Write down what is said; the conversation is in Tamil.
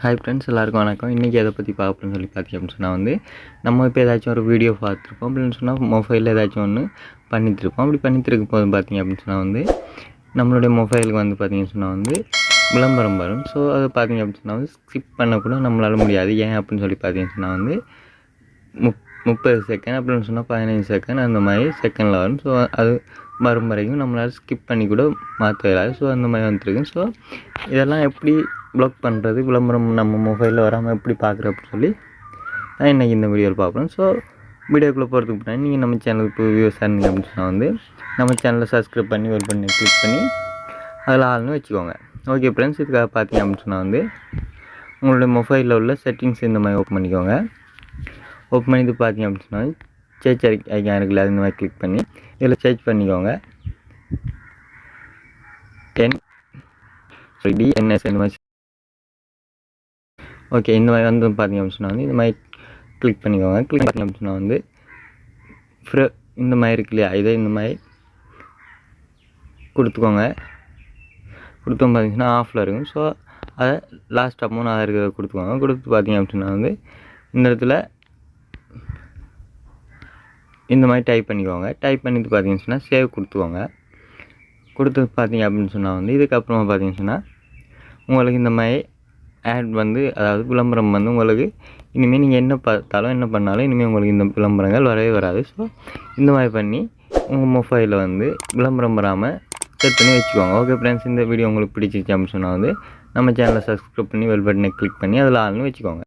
ஹாய் ஃப்ரெண்ட்ஸ் எல்லாருக்கும் வணக்கம். இன்றைக்கி எதை பற்றி பார்ப்போம்னு சொல்லி பார்த்தீங்க அப்படின்னு சொன்னால் வந்து நம்ம இப்போ ஏதாச்சும் ஒரு வீடியோ பார்த்துருப்போம் அப்படின்னு சொன்னால் மொபைலில் ஏதாச்சும் ஒன்று பண்ணிட்டுருப்போம். அப்படி பண்ணிட்டு இருக்கும் போது பார்த்தீங்க அப்படின்னு சொன்னால் வந்து நம்மளுடைய மொபைலுக்கு வந்து பார்த்தீங்கன்னு சொன்னால் வந்து விளம்பரம் வரும். ஸோ அது பார்த்தீங்க அப்படின்னு சொன்னால் வந்து ஸ்கிப் பண்ணக்கூட நம்மளால் முடியாது. ஏன் அப்படின்னு சொல்லி பார்த்தீங்கன்னு சொன்னால் வந்து முப் முப்பது செகண்ட் அப்படின்னு சொன்னால் பதினஞ்சு செகண்ட் அந்த மாதிரி செகண்டில் வரும். ஸோ அது வரும் வரைக்கும் நம்மளால் ஸ்கிப் பண்ணி கூட மாற்ற இயலாது ஸோ அந்த மாதிரி வந்துருக்கு ஸோ இதெல்லாம் எப்படி ப்ளாக் பண்ணுறது விளம்பரம் நம்ம மொபைலில் வராமல் எப்படி பார்க்குற அப்படின்னு சொல்லி நான் இன்றைக்கி இந்த வீடியோவில் பார்க்குறோம் ஸோ வீடியோக்குள்ளே போகிறதுக்கு முன்னாடி நீங்கள் நம்ம சேனலுக்கு வியூஸ் ஆனீங்க அப்படின்னு சொன்னால் வந்து நம்ம சேனலை சப்ஸ்கிரைப் பண்ணி வெல் பண்ணி கிளிக் பண்ணி அதில் ஆள்னு வச்சுக்கோங்க. ஓகே ஃப்ரெண்ட்ஸ் இதுக்காக பார்த்தீங்க அப்படின்னு சொன்னால் வந்து உங்களுடைய மொபைலில் உள்ள செட்டிங்ஸ் இந்த மாதிரி ஓப்பன் பண்ணிக்கோங்க. ஓப்பன் பண்ணி இது பார்த்தீங்க அப்படின்னு சொன்னால் சேச் ஐக்கான் இருக்குல்ல அது இந்த மாதிரி கிளிக் பண்ணி இதில் சேச் பண்ணிக்கோங்க. டென் டிஎன்எஸ் இந்த மாதிரி ஓகே இந்த மாதிரி வந்து பார்த்தீங்க அப்படின்னு சொன்னால் வந்து இந்த மாதிரி கிளிக் பண்ணிக்கோங்க. கிளிக் பண்ணி அப்படின்னு சொன்னால் வந்து ஃப்ர இந்த மாதிரி இருக்கு இல்லையா? இதை இந்த மாதிரி கொடுத்துக்கோங்க. கொடுத்தோம் பார்த்தீங்கன்னா ஆஃபில் இருக்கும். ஸோ அதை லாஸ்ட் அமௌண்ட் அதை இருக்கிறத கொடுத்துக்கோங்க. கொடுத்து பார்த்தீங்க அப்படின்னா வந்து இந்த இடத்துல இந்த மாதிரி டைப் பண்ணிக்கோங்க. டைப் பண்ணிட்டு பார்த்தீங்கன்னு சொன்னால் சேவ் கொடுத்துக்கோங்க. கொடுத்து பார்த்தீங்க அப்படின்னு சொன்னால் வந்து இதுக்கப்புறமா பார்த்தீங்கன்னு சொன்னால் உங்களுக்கு இந்த மாதிரி ஆட் வந்து அதாவது விளம்பரம் வந்து உங்களுக்கு இனிமேல் நீங்கள் என்ன பார்த்தாலும் என்ன பண்ணாலும் இனிமேல் உங்களுக்கு இந்த விளம்பரங்கள் வரவே வராது. ஸோ இந்த மாதிரி பண்ணி உங்கள் மொபைலில் வந்து விளம்பரம் வராமல் செட் பண்ணி வச்சுக்கோங்க. ஓகே ஃப்ரெண்ட்ஸ் இந்த வீடியோ உங்களுக்கு பிடிச்சிருச்சு அப்படின்னு சொன்னால் வந்து நம்ம சேனலை சப்ஸ்கிரைப் பண்ணி வெல் பட்டனை கிளிக் பண்ணி அதில் ஆள்னு வச்சுக்கோங்க.